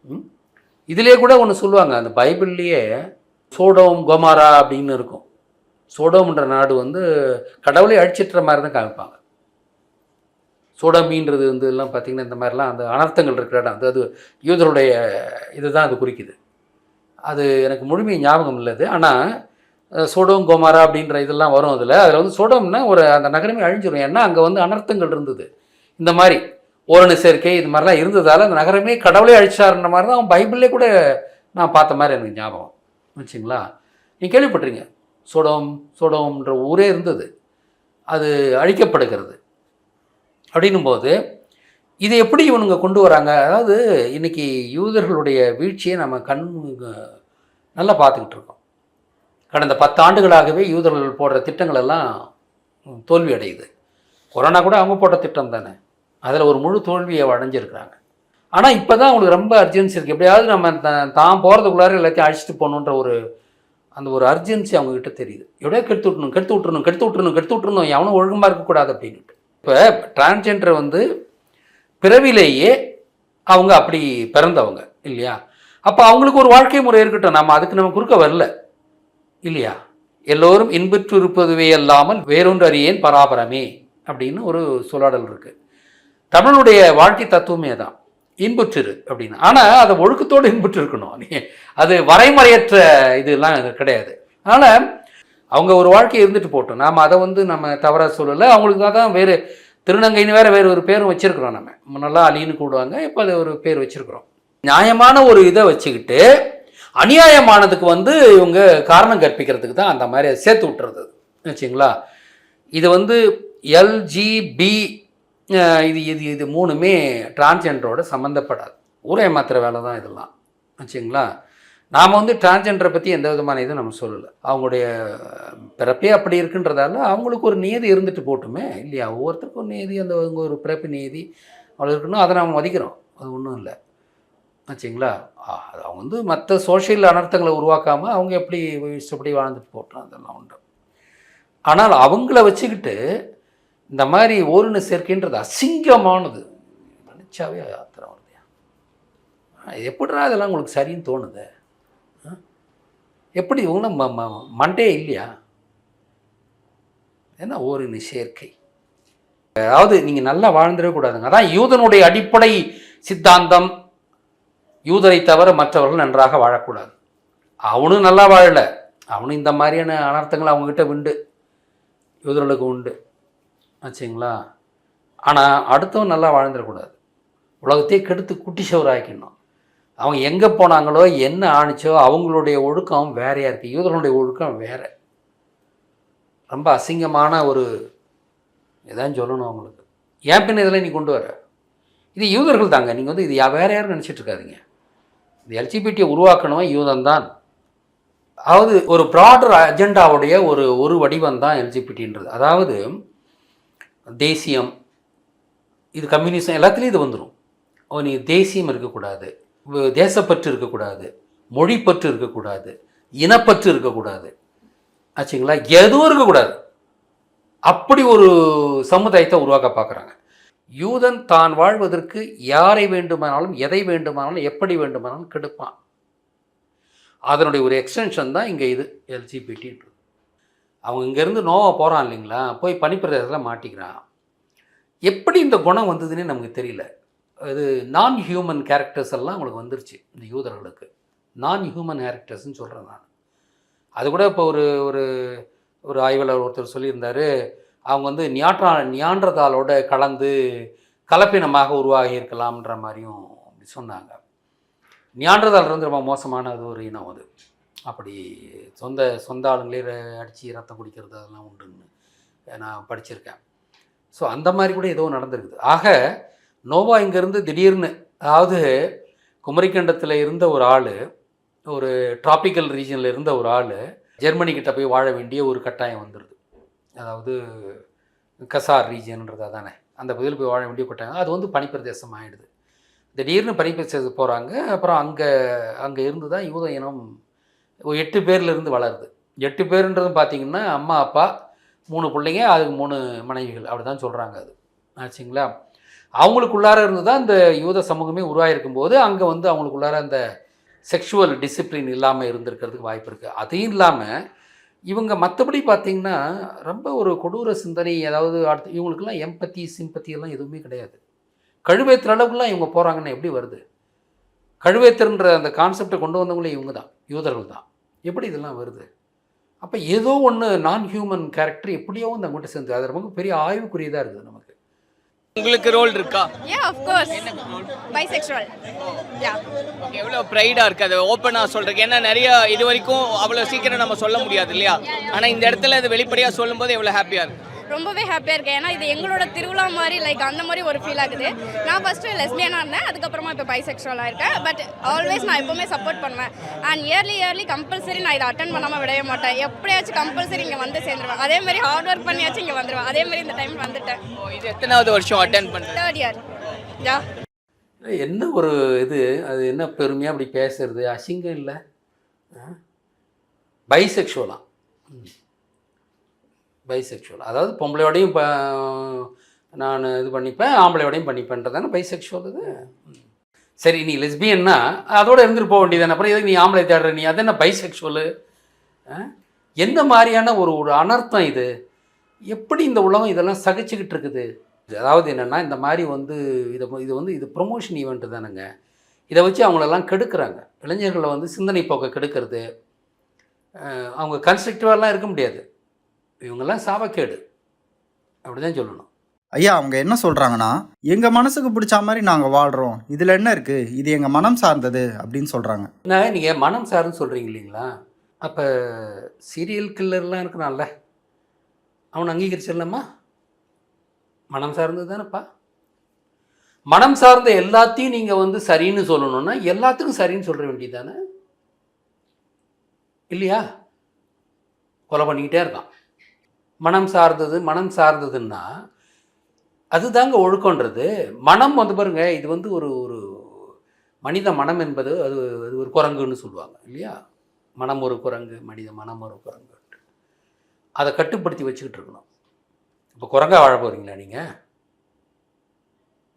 ம்? இதுலேயே கூட ஒன்று சொல்லுவாங்க அந்த பைபிள்லேயே சோடோம் கொமாரா அப்படின்னு இருக்கும். சோடோம்ன்ற நாடு வந்து கடவுளை அழிச்சிட்டுற மாதிரி தான் காமிப்பாங்க. சோடமின்றது வந்து எல்லாம் பார்த்தீங்கன்னா இந்த மாதிரிலாம் அந்த அனர்த்தங்கள் இருக்கிற இடம். அது அது யூதருடைய இதுதான் அது குறிக்குது. அது எனக்கு முழுமை ஞாபகம் இல்லது ஆனால் சோடோம் கோமாரா அப்படின்ற இதெல்லாம் வரும் அதில். அதில் வந்து சோடோம்னா ஒரு அந்த நகரமே அழிஞ்சிடும் ஏன்னா அங்கே வந்து அனர்த்தங்கள் இருந்தது. இந்த மாதிரி ஓரணு சேர்க்கை இது மாதிரிலாம் இருந்ததால் அந்த நகரமே கடவுளே அழிச்சாருன்ற மாதிரி தான் அவன் பைபிளே கூட நான் பார்த்த மாதிரி எனக்கு ஞாபகம். வச்சுங்களா நீ கேள்விப்பட்டிருங்க. சோடோம் சோடோம்ன்ற ஊரே இருந்தது. அது அழிக்கப்படுகிறது. அப்படின்னும்போது இதை எப்படி இவனுங்க கொண்டு வராங்க? அதாவது இன்னைக்கு யூதர்களுடைய வீழ்ச்சியை நம்ம கண் நல்லா பார்த்துக்கிட்டு இருக்கோம். கடந்த பத்து ஆண்டுகளாகவே யூதர்கள் போடுற திட்டங்கள் எல்லாம் தோல்வி அடையுது கொரோனா கூட அவங்க போட்ட திட்டம் தானே. அதில் ஒரு முழு தோல்வியை அடைஞ்சிருக்கிறாங்க. ஆனால் இப்போ தான் அவங்களுக்கு ரொம்ப அர்ஜென்சி இருக்குது எப்படியாவது நம்ம த- தான் போகிறதுக்குள்ளார எல்லாத்தையும் அழிச்சிட்டு போகணுன்ற ஒரு அந்த ஒரு அர்ஜென்சி அவங்கக்கிட்ட தெரியுது. எப்படியோ கெடுத்து விட்டணும் கெடுத்து விட்டுறணும் கெடுத்து விட்டுறணும் கெடுத்து விட்டுறணும் எவனும் ஒழுங்கமாக இருக்கக்கூடாது அப்படின்ட்டு இப்போ டிரான்ஸ்ஜெண்டர் வந்து பிறவிலேயே அவங்க அப்படி பிறந்தவங்க இல்லையா? அப்போ அவங்களுக்கு ஒரு வாழ்க்கை முறை இருக்கட்டும். நம்ம அதுக்கு நம்ம குறுக்க வரல இல்லையா? எல்லோரும் இன்புற்று இருப்பதுவே அல்லாமல் வேறொன்று அறியேன் பராபரமே அப்படின்னு ஒரு சொல்லாடல் இருக்குது தமிழுடைய வாழ்க்கை தத்துவமே தான். இன்புற்றிரு அப்படின்னு. ஆனால் அதை ஒழுக்கத்தோடு இன்புற்று இருக்கணும் நீ அது வரைமுறையற்ற இதெல்லாம் கிடையாது. அதனால் அவங்க ஒரு வாழ்க்கை இருந்துட்டு போட்டோம். நாம் அதை வந்து நம்ம தவறாக சொல்லலை. அவங்களுக்கு தான் வேறு திருநங்கைன்னு வேறு வேறு ஒரு பேரும் வச்சுருக்குறோம் நம்ம. முன்னெல்லாம் அலின்னு கூடுவாங்க இப்போ அது ஒரு பேர் வச்சுருக்குறோம். நியாயமான ஒரு இதை வச்சுக்கிட்டு அநியாயமானதுக்கு வந்து இவங்க காரணம் கற்பிக்கிறதுக்கு தான் அந்த மாதிரி சேர்த்து விட்டுறது. வச்சுங்களா? இது வந்து எல்ஜிபி இது இது இது மூணுமே டிரான்ஸ்ஜெண்டரோட சம்மந்தப்படாது ஊரே மாத்திர வேலை தான் இதெல்லாம். வச்சுங்களா நாம் வந்து டிரான்ஸ்ஜெண்டரை பற்றி எந்த விதமான இதுவும் நம்ம சொல்லலை. அவங்களுடைய பிறப்பே அப்படி இருக்குன்றதால அவங்களுக்கு ஒரு நியதி இருந்துட்டு போட்டுமே. இல்லையா? ஒவ்வொருத்தருக்கும் ஒரு நியதி அந்த ஒரு பிறப்பு நியதி அவ்வளோ இருக்கணும் அதை நாம் மதிக்கிறோம். அது ஒன்றும் இல்லை. ஆச்சுங்களா? ஆ, அது அவங்க வந்து மற்ற சோஷியல் அனர்த்தங்களை உருவாக்காமல் அவங்க எப்படி இஷ்டப்படி வாழ்ந்துட்டு போட்டோம் அதெல்லாம் உண்டு. ஆனால் அவங்கள வச்சுக்கிட்டு இந்த மாதிரி ஓரின சேர்க்கைன்றது அசிங்கமானது. நினச்சாவே ஆத்திரம் வருது இது எப்படிடா இதெல்லாம் உங்களுக்கு சரின்னு தோணுது? எப்படி இவங்களும் ம ம- மண்டே இல்லையா? என்ன ஓரின சேர்க்கை? அதாவது நீங்கள் நல்லா வாழ்ந்துடவே கூடாதுங்க. அதான் யூதனுடைய அடிப்படை சித்தாந்தம். யூதரை தவிர மற்றவர்கள் நன்றாக வாழக்கூடாது. அவனும் நல்லா வாழலை. அவனும் இந்த மாதிரியான அனர்த்தங்கள் அவங்ககிட்ட உண்டு. யூதர்களுக்கு உண்டு. ஆச்சுங்களா? ஆனால் அடுத்தவன் நல்லா வாழ்ந்துடக்கூடாது. உலகத்தையே கெடுத்து குட்டி சவராக்கணும் அவங்க எங்கே போனாங்களோ என்ன ஆணுச்சோ அவங்களுடைய ஒழுக்கம் வேறையாக இருக்குது யூதர்களுடைய ஒழுக்கம் வேற. ரொம்ப அசிங்கமான ஒரு இதான் சொல்லணும் அவங்களுக்கு. ஏன் பின்ன இதெல்லாம் நீ கொண்டு வர. இது யூதர்கள் தாங்க. நீங்கள் வந்து இது யா- வேற யாரும் நினச்சிட்டு இருக்காதீங்க. இது எல்ஜிபிடியை உருவாக்கணும் யூதன் தான் அதாவது ஒரு ப்ராடர் அஜெண்டாவுடைய ஒரு ஒரு வடிவம் தான் எல்ஜிபிடின்றது அதாவது தேசியம் இது கம்யூனிசம் எல்லாத்துலேயும் இது வந்துடும் நீ தேசியம் இருக்கக்கூடாது தேசப்பற்று இருக்கக்கூடாது மொழிப்பற்று இருக்கக்கூடாது இனப்பற்று இருக்கக்கூடாது. ஆச்சுங்களா? எதுவும் இருக்கக்கூடாது. அப்படி ஒரு சமுதாயத்தை உருவாக்க பார்க்குறாங்க. யூதன் தான் வாழ்வதற்கு யாரை வேண்டுமானாலும் எதை வேண்டுமானாலும் எப்படி வேண்டுமானாலும் கெடுப்பான். அதனுடைய ஒரு எக்ஸ்டென்ஷன் தான் இங்கே இது எல்ஜிபிடின்றது அவங்க இங்கேருந்து நோவா போகிறான் இல்லைங்களா? போய் பனிப்பிரதேசத்தில் மாட்டிக்கிறான். எப்படி இந்த குணம் வந்ததுன்னே நமக்கு தெரியல. அது நான் ஹியூமன் கேரக்டர்ஸ் எல்லாம் அவங்களுக்கு வந்துருச்சு இந்த யூதர்களுக்கு. நான் ஹியூமன் கேரக்டர்ஸ்னு சொல்கிறேன் நான். அது கூட இப்போ ஒரு ஒரு ஒரு ஆய்வாளர் ஒருத்தர் சொல்லியிருந்தார் அவங்க வந்து நியாற்றா நியான்றதாலோட கலந்து கலப்பினமாக உருவாகி இருக்கலாம்ன்ற மாதிரியும் அப்படி சொன்னாங்க. நியான்றதால் வந்து ரொம்ப மோசமான அது ஒரு இனம் அது. அப்படி சொந்த சொந்த ஆளுங்களே அடித்து ரத்தம் குடிக்கிறது அதெல்லாம் உண்டுன்னு நான் படிச்சிருக்கேன். ஸோ அந்த மாதிரி கூட ஏதோ நடந்திருக்குது. ஆக நோவா இங்கேருந்து திடீர்னு அதாவது குமரிக்கண்டத்தில் இருந்த ஒரு ஆள் ஒரு டிராபிக்கல் ரீஜனில் இருந்த ஒரு ஆள் ஜெர்மனிக்கிட்ட போய் வாழ வேண்டிய ஒரு கட்டாயம் வந்துடுது அதாவது கசார் ரீஜன்ன்றதா தானே. அந்த பகுதியில் போய் வாழ வேண்டிய கட்டாயம். அது வந்து பனிப்பிரதேசம் ஆகிடுது திடீர்னு பனிப்பிரதேசத்துக்கு போகிறாங்க அப்புறம் அங்கே அங்கே இருந்து தான் யூத இனம் எட்டு பேர்லேருந்து வளருது. எட்டு பேருன்றதும் பார்த்தீங்கன்னா அம்மா அப்பா மூணு பிள்ளைங்க அதுக்கு மூணு மனைவிகள். அப்படி தான் சொல்கிறாங்க அது. ஆச்சுங்களா? அவங்களுக்குள்ளார இருந்து தான் இந்த யூத சமூகமே உருவாகிருக்கும் போது அங்கே வந்து அவங்களுக்குள்ளார அந்த செக்ஷுவல் டிசிப்ளின் இல்லாமல் இருந்திருக்கிறதுக்கு வாய்ப்பு இருக்குது அதையும் இல்லாமல் இவங்க மற்றபடி பார்த்தீங்கன்னா ரொம்ப ஒரு கொடூர சிந்தனை அதாவது அடுத்து இவங்களுக்கெல்லாம் எம்பத்தி சிம்பத்தி எல்லாம் எதுவுமே கிடையாது. கழுவேத்துற அளவுக்குலாம் இவங்க போகிறாங்கன்னா எப்படி வருது? கழுவேத்தர்ன்ற அந்த கான்செப்டை கொண்டு வந்தவங்களே இவங்க தான் யூதர்கள் தான். எப்படி இதெல்லாம் வருது? அப்போ ஏதோ ஒன்று நான் ஹியூமன் கேரக்டர் எப்படியோ வந்து அவங்ககிட்ட சேர்ந்து அது ரொம்ப பெரிய ஆய்வுக்குரியதாக இருக்குது நமக்கு. உங்களுக்கு ரோல் இருக்கா? Yeah of course bisexual yeah எவ்வளோ ப்ரைடாக இருக்குது அது ஓப்பனாக சொல்கிறதுக்கு ஏன்னா நிறைய இது வரைக்கும் அவ்வளோ சீக்கிரம் நம்ம சொல்ல முடியாது இல்லையா? ஆனால் இந்த இடத்துல அது வெளிப்படையாக சொல்லும்போது எவ்வளோ ஹாப்பியாக இருக்கு? ரொம்பவே ஹாப்பியாக இருக்கேன். ஏன்னா இது எங்களோட திருவிழா மாதிரி லைக் அந்த மாதிரி ஒரு ஃபீல் ஆகுது. நான் ஃபஸ்ட்டு லெஸ்பியனாக இருந்தேன். அதுக்கப்புறமா இப்போ பைசெக்சுவலாக இருக்கேன். பட் ஆல்வேஸ் நான் எப்போவுமே சப்போர்ட் பண்ணுவேன். அண்ட் இயர்லி இயர்லி கம்பல்சரி நான் இதை அட்டன் பண்ணாமல் விடவே மாட்டேன். எப்படியாச்சும் கம்பல்சரி இங்கே வந்து சேர்ந்துருவேன். அதே மாதிரி ஹார்ட் ஒர்க் பண்ணியாச்சும் இங்கே வந்துடுவேன் அதே மாதிரி இந்த டைம் வந்துட்டேன். ஓ, இது எத்தனாவது வருஷம் அட்டன் பண்ணுறது தேர்ட் இயர் யா? என்ன ஒரு இது? அது என்ன பெருமையாக அப்படி பேசுறது? அசிங்கம் இல்லை. பைசெக்ஷுவலாம் பைசெக்ஷுவல் அதாவது பொம்பளையோடையும் இப்போ நான் இது பண்ணிப்பேன் ஆம்பளையோடையும் பண்ணிப்பேன்றதானே பைசெக்ஷுவல் இது? ம். சரி நீ லெஸ்பியன்னா அதோட இருந்துட்டு போக வேண்டியதானே அப்புறம் எதுக்கு நீ ஆம்பளை தேடுற நீ? அது என்ன பைசெக்ஷுவலு எந்த மாதிரியான ஒரு ஒரு அனர்த்தம் இது? எப்படி இந்த உலகம் இதெல்லாம் சகிச்சுக்கிட்டு இருக்குது? அதாவது என்னென்னா இந்த மாதிரி வந்து இதை இது வந்து இது ப்ரொமோஷன் ஈவெண்ட்டு தானுங்க. இதை வச்சு அவங்களெல்லாம் கெடுக்குறாங்க. இளைஞர்களை வந்து சிந்தனை போக்க கெடுக்கிறது அவங்க கன்ஸ்ட்ரக்டிவாலாம் இருக்க முடியாது. இவங்கெல்லாம் சாபக்கேடு. அப்படி தான் சொல்லணும். ஐயா அவங்க என்ன சொல்றாங்கன்னா எங்க மனசுக்கு பிடிச்ச மாதிரி நாங்க வாழ்றோம். இதுல என்ன இருக்கு? இது எங்க மனம் சார்ந்தது. அப்படின்னு சொல்றாங்க. நான் நீங்கள் மனம் சார்ந்து சொல்கிறீங்க இல்லைங்களா? அப்போ சீரியல் கில்லர்லாம் இருக்கிறான்ல. அவன் அங்கீகரிச்சிடலாமா? மனம் சார்ந்தது தானேப்பா. மனம் சார்ந்த எல்லாத்தையும் நீங்கள் வந்து சரின்னு சொல்லணும்னா எல்லாத்துக்கும் சரின்னு சொல்ல வேண்டியது தானே இல்லையா? கொலை பண்ணிக்கிட்டே இருக்கான். மனம் சார்ந்தது மனம் சார்ந்ததுன்னா அதுதாங்க ஒழுக்கன்றது மனம் வந்து பாருங்க இது வந்து ஒரு ஒரு மனித மனம் என்பது அது அது ஒரு குரங்குன்னு சொல்லுவாங்க இல்லையா? மனம் ஒரு குரங்கு மனித மனம் ஒரு குரங்கு. அதை கட்டுப்படுத்தி வச்சுக்கிட்டு இருக்கணும். இப்போ குரங்கா வாழ போகிறீங்களா நீங்கள்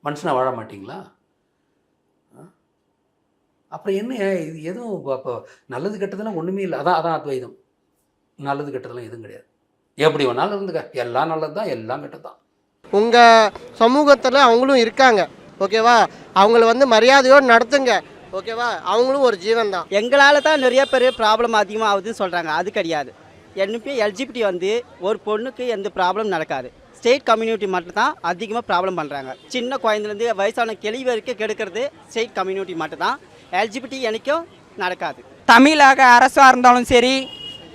மனுஷனாக வாழ மாட்டிங்களா? ஆ? அப்புறம் என்ன இது எதுவும் இப்போ- அப்போ நல்லது கெட்டதெல்லாம் ஒன்றுமே இல்லை. அதான் அதான் அத்வைதம். நல்லது கெட்டதெல்லாம் எதுவும் கிடையாது. எப்படி வேணாலும் இருந்துக்க. எல்லாம் நல்லது தான் எல்லாம் கெட்டது தான் உங்கள் சமூகத்தில் அவங்களும் இருக்காங்க. ஓகேவா? அவங்கள வந்து மரியாதையோடு நடத்துங்க. ஓகேவா? அவங்களும் ஒரு ஜீவன் தான் எங்களால் தான் நிறைய பேர் ப்ராப்ளம் அதிகமாக ஆகுதுன்னு சொல்கிறாங்க அது கிடையாது. என்னப்பி எல்ஜிபிடி வந்து ஒரு பொண்ணுக்கு எந்த ப்ராப்ளம் நடக்காது. ஸ்டேட் கம்யூனிட்டி மட்டும் தான் அதிகமாக ப்ராப்ளம் பண்ணுறாங்க சின்ன குழந்தைலேருந்து வயசான கிளி வரைக்கும் கெடுக்கிறது ஸ்டேட் கம்யூனிட்டி மட்டும் தான் எல்ஜிபிடி எனக்கும் நடக்காது. தமிழக அரசாக இருந்தாலும் சரி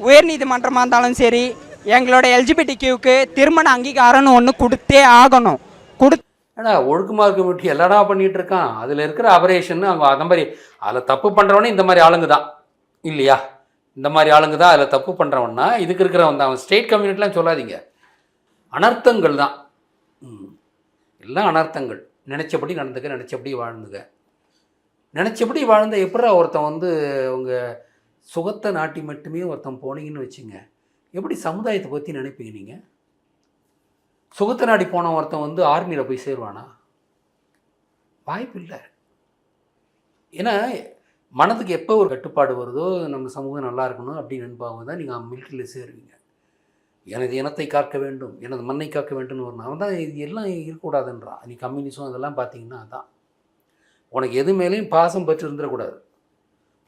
உயர்நீதிமன்றமாக இருந்தாலும் சரி எங்களோட எல்ஜிபிடி கியூக்கு திருமண அங்கீகாரம்னு ஒன்று கொடுத்தே ஆகணும். கொடு ஏடா ஒழுக்கமாக இருக்க மட்டும் எல்லாடா பண்ணிட்டு இருக்கான் அதில் இருக்கிற அபரேஷன் அவங்க அந்த மாதிரி அதில் தப்பு பண்ணுறவனே இந்த மாதிரி ஆளுங்க தான். இல்லையா? இந்த மாதிரி ஆளுங்க தான் அதில் தப்பு பண்ணுறவன்னா இதுக்கு இருக்கிறவன் தான். அவன் ஸ்டேட் கம்யூனிட்டிலாம் சொல்லாதீங்க. அனர்த்தங்கள் தான். ம். எல்லாம் அனர்த்தங்கள். நினச்சபடி நடந்துக்க நினச்சபடி வாழ்ந்துங்க நினச்சபடி வாழ்ந்த எப்படா ஒருத்தன் வந்து அவங்க சுகத்தை நாட்டி மட்டுமே ஒருத்தன் போனீங்கன்னு வச்சுங்க. எப்படி சமுதாயத்தை பற்றி நினைப்பீங்க நீங்கள் சுகத்தை நாடி போன ஒருத்தன் வந்து ஆர்மியில் போய் சேருவானா? வாய்ப்பு இல்லை ஏன்னா மனதுக்கு எப்போ ஒரு கட்டுப்பாடு வருதோ நம்ம சமூகம் நல்லா இருக்கணும் அப்படின்னு நினைப்பாங்க தான் நீங்கள் மிலிட்டரியில் சேருவீங்க. எனது இனத்தை காக்க வேண்டும் எனது மண்ணை காக்க வேண்டும்னு வரணும் அவன் தான் இது எல்லாம் இருக்கக்கூடாதுன்றான் நீ கம்யூனிசம் இதெல்லாம் பார்த்தீங்கன்னா அதான். உனக்கு எது மேலேயும் பாசம் பற்றி இருந்துடக்கூடாது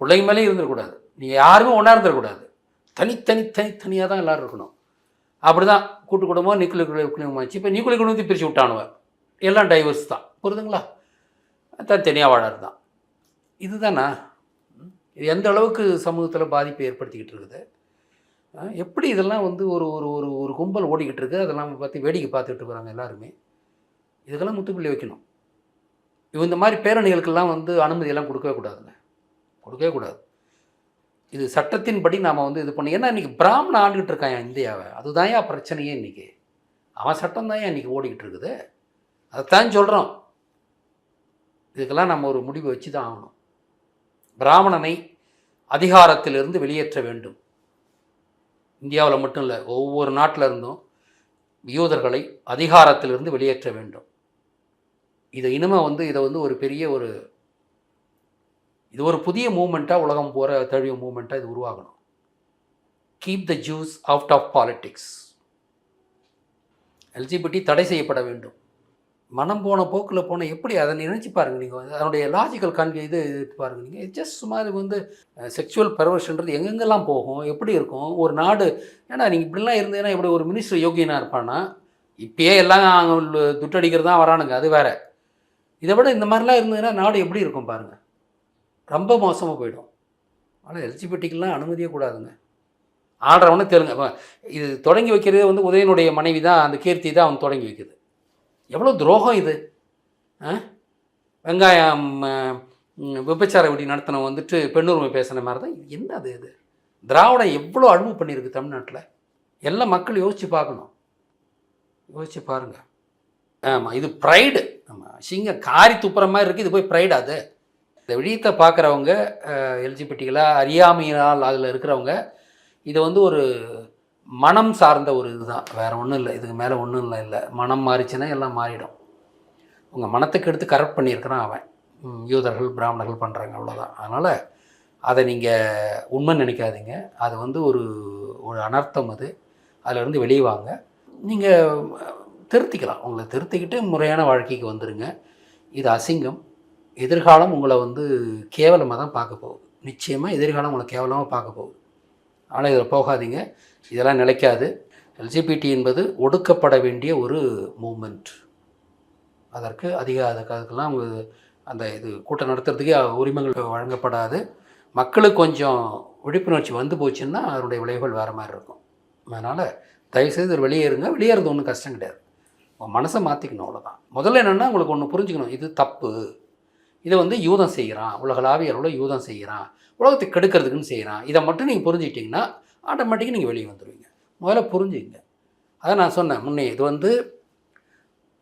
பிள்ளைங்க மேலேயும் இருந்துடக்கூடாது. நீங்கள் யாருமே ஒன்றா இருந்துடக்கூடாது. தனித்தனி தனித்தனியாக தான் எல்லோரும் இருக்கணும். அப்படி தான் கூட்டு குடும்பம் நிக்குலி குடும்பம் இப்போ நிக்குலி குடும்பத்தை பிரித்து விட்டானுவ. எல்லாம் டைவர்ஸ் தான். புரியுதுங்களா தனித்தனியாக வாழறது தான். இதுதானா? இது எந்த அளவுக்கு சமூகத்தில் பாதிப்பை ஏற்படுத்திக்கிட்டு இருக்குது? எப்படி இதெல்லாம் வந்து ஒரு ஒரு ஒரு ஒரு கும்பல் ஓடிக்கிட்டு இருக்குது அதெல்லாம் பார்த்து வேடிக்கை பார்த்துக்கிட்டு இருக்கிறாங்க எல்லாருமே. இதுக்கெல்லாம் முத்துப்புள்ளி வைக்கணும். இந்த மாதிரி பேரணிகளுக்கெல்லாம் வந்து அனுமதியெல்லாம் கொடுக்கவே கூடாதுங்க. கொடுக்கவே கூடாது. இது சட்டத்தின்படி நாம் வந்து இது பண்ணி ஏன்னா இன்றைக்கி பிராமணன் ஆண்டுகிட்டு இருக்கான் இந்தியாவை. அதுதான் ஏன் பிரச்சனையே இன்றைக்கி அவன் சட்டம் தான் ஏன் இன்றைக்கி ஓடிக்கிட்டு இருக்குது. அதைத்தான் சொல்கிறோம் இதுக்கெல்லாம் நம்ம ஒரு முடிவு வச்சு தான் ஆகணும். பிராமணனை அதிகாரத்திலிருந்து வெளியேற்ற வேண்டும். இந்தியாவில் மட்டும் இல்லை ஒவ்வொரு நாட்டில் இருந்தும் யூதர்களை அதிகாரத்திலிருந்து வெளியேற்ற வேண்டும். இதை இனிமே வந்து இதை வந்து ஒரு பெரிய ஒரு இது ஒரு புதிய மூமெண்ட்டாக உலகம் போகிற தழுவிய மூமெண்ட்டாக இது உருவாகணும். Keep the juice out of politics LGBT தடை செய்யப்பட வேண்டும். மனம் போன போக்கில் போன எப்படி அதை நினைச்சு பாருங்கள் நீங்கள் அதனுடைய லாஜிக்கல் கன்வி இது இது பாருங்க நீங்கள் ஜஸ்ட் சுமார் இது வந்து செக்ஷுவல் பர்வர்ஷன்றது எங்கெங்கெல்லாம் போகும் எப்படி இருக்கும்? ஒரு நாடு ஏன்னா நீங்கள் இப்படிலாம் இருந்ததுன்னா இப்படி ஒரு மினிஸ்டர் யோகியனாக இருப்பானா இப்பயே எல்லாம் துட்டடிக்கிறது தான் வரானுங்க அது வேற. இதை விட இந்த மாதிரிலாம் இருந்ததுன்னா நாடு எப்படி இருக்கும் பாருங்கள் ரொம்ப மோசமாக போயிடும். ஆனால் எல்ஜிபிடிக்கெலாம் அனுமதியே கூடாதுங்க. ஆடுறவனே தெலுங்கு இது தொடங்கி வைக்கிறதே வந்து உதயனுடைய மனைவி தான் அந்த கீர்த்தி தான் அவன் தொடங்கி வைக்குது. எவ்வளோ துரோகம் இது? ஆ? வெங்காயம் விபச்சார விடி நடத்தின வந்துட்டு பெண்ணுரிமை பேசின மாதிரி தான். இது என்னது இது? திராவிடம் எவ்வளோ அழுவு பண்ணியிருக்கு தமிழ்நாட்டில்? எல்லா மக்கள் யோசித்து பார்க்கணும். யோசிச்சு பாருங்கள் ஆமாம் இது ப்ரைடு ஆமாம் சிங்க காரி துப்புற மாதிரி இருக்குது இது போய் ப்ரைடாது அது? இந்த விழியத்தை பார்க்குறவங்க எலிஜிபிட்டிகளாக அறியாமையினால் அதில் இருக்கிறவங்க இதை வந்து ஒரு மனம் சார்ந்த ஒரு இதுதான். வேறு ஒன்றும் இல்லை. இதுக்கு மேலே ஒன்றும் இல்லை இல்லை. மனம் மாறிச்சுன்னா எல்லாம் மாறிடும். உங்கள் மனத்துக்கு எடுத்து கரெக்ட் பண்ணியிருக்கிறான் அவன். யூதர்கள் பிராமணர்கள் பண்ணுறாங்க அவ்வளோதான் அதனால் அதை நீங்கள் உண்மை நினைக்காதீங்க. அது வந்து ஒரு ஒரு அனர்த்தம் அது. அதிலிருந்து வெளியே வாங்க. நீங்கள் திருத்திக்கலாம். உங்களை திருத்திக்கிட்டு முறையான வாழ்க்கைக்கு வந்துடுங்க இது அசிங்கம். எதிர்காலம் உங்களை வந்து கேவலமாக தான் பார்க்க போகுது. நிச்சயமாக எதிர்காலம் உங்களை கேவலமாக பார்க்க போகுது. ஆனால் இதில் போகாதீங்க. இதெல்லாம் நிலைக்காது. எல்ஜிபிடி என்பது ஒடுக்கப்பட வேண்டிய ஒரு மூமெண்ட் அதற்கு அதிக அதுக்கு அதுக்கெல்லாம் அவங்க அந்த இது கூட்டம் நடத்துறதுக்கே உரிமைகள் வழங்கப்படாது. மக்களுக்கு கொஞ்சம் விழிப்புணர்ச்சி வந்து போச்சுன்னா அதனுடைய விளைவுகள் வேறு மாதிரி இருக்கும். அதனால் தயவுசெய்து வெளியேறுங்க. வெளியேறது ஒன்றும் கஷ்டம் கிடையாது. உங்கள் மனசை மாற்றிக்கணும் அவ்வளோதான் முதல்ல என்னென்னா உங்களுக்கு ஒன்று புரிஞ்சுக்கணும். இது தப்பு. இதை வந்து யூதம் செய்கிறான். உலகளாவிய அளவில் யூதம் செய்கிறான். உலகத்தை கெடுக்கிறதுக்குன்னு செய்கிறான். இதை மட்டும் நீங்கள் புரிஞ்சுக்கிட்டிங்கன்னா ஆட்டோமேட்டிக்காக நீங்கள் வெளியே வந்துடுவீங்க முதல்ல புரிஞ்சுங்க. அதை நான் சொன்னேன் முன்னே இது வந்து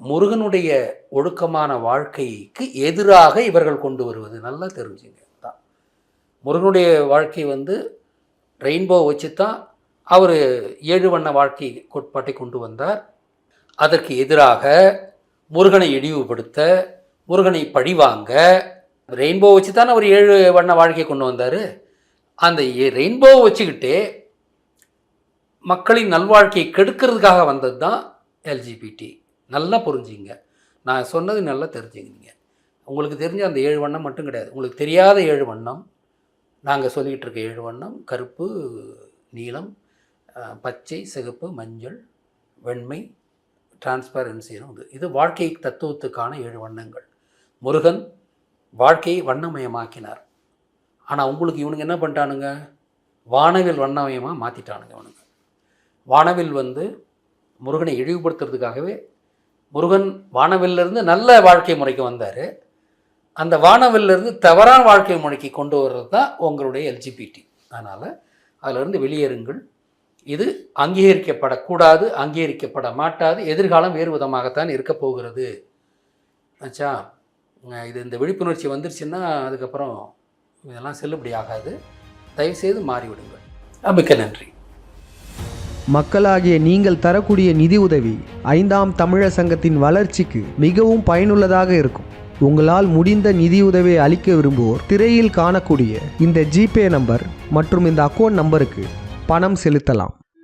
முருகனுடைய ஒழுக்கமான வாழ்க்கைக்கு எதிராக இவர்கள் கொண்டு வருவது. நல்லா தெரிஞ்சுங்க. தான். முருகனுடைய வாழ்க்கை வந்து ரெயின்போ வச்சு தான் அவர் ஏழு வண்ண வாழ்க்கை கோட்பாட்டை கொண்டு வந்தார். அதற்கு எதிராக முருகனை இழிவுபடுத்த முருகனை பழிவாங்க. ரெயின்போ வச்சு தானே அவர் ஏழு வண்ண வாழ்க்கையை கொண்டு வந்தார். அந்த ரெயின்போவை வச்சுக்கிட்டே மக்களின் நல்வாழ்க்கையை கெடுக்கிறதுக்காக வந்தது தான் எல்ஜிபிடி நல்லா புரிஞ்சுங்க. நான் சொன்னது நல்லா தெரிஞ்சுக்கிங்க. உங்களுக்கு தெரிஞ்ச அந்த ஏழு வண்ணம் மட்டும் கிடையாது. உங்களுக்கு தெரியாத ஏழு வண்ணம் நாங்கள் சொல்லிக்கிட்டு இருக்க ஏழு வண்ணம் கருப்பு நீலம் பச்சை சிகப்பு மஞ்சள் வெண்மை டிரான்ஸ்பரன்சியும் இது. இது வாழ்க்கை தத்துவத்துக்கான ஏழு வண்ணங்கள். முருகன் வாழ்க்கையை வண்ணமயமாக்கினார். ஆனால் உங்களுக்கு இவனுங்க என்ன பண்ணிட்டானுங்க? வானவில் வண்ணமயமாக மாற்றிட்டானுங்க இவனுங்க. வானவில் வந்து முருகனை இழிவுபடுத்துறதுக்காகவே முருகன் வானவில்லிருந்து நல்ல வாழ்க்கை முறைக்கு வந்தார். அந்த வானவில்லிருந்து தவறான வாழ்க்கை முறைக்கு கொண்டு வர்றது தான் உங்களுடைய எல்ஜிபிடி. அதனால் அதிலிருந்து வெளியேறுங்கள். இது அங்கீகரிக்கப்படக்கூடாது அங்கீகரிக்கப்பட மாட்டாது எதிர்காலம் வேறு விதமாகத்தான் இருக்க போகிறது. ஆச்சா இது இந்த விழிப்புணர்ச்சி வந்துருச்சுன்னா அதுக்கப்புறம் இதெல்லாம் செல்லுபடி ஆகாது. தயவுசெய்து மாறிவிடுங்கள். மிக்க நன்றி. மக்களாகிய நீங்கள் தரக்கூடிய நிதி உதவி ஐந்தாம் தமிழர் சங்கத்தின் வளர்ச்சிக்கு மிகவும் பயனுள்ளதாக இருக்கும். உங்களால் முடிந்த நிதியுதவியை அளிக்க விரும்புவோர் திரையில் காணக்கூடிய இந்த ஜிபே நம்பர் மற்றும் இந்த அக்கௌண்ட் நம்பருக்கு பணம் செலுத்தலாம்.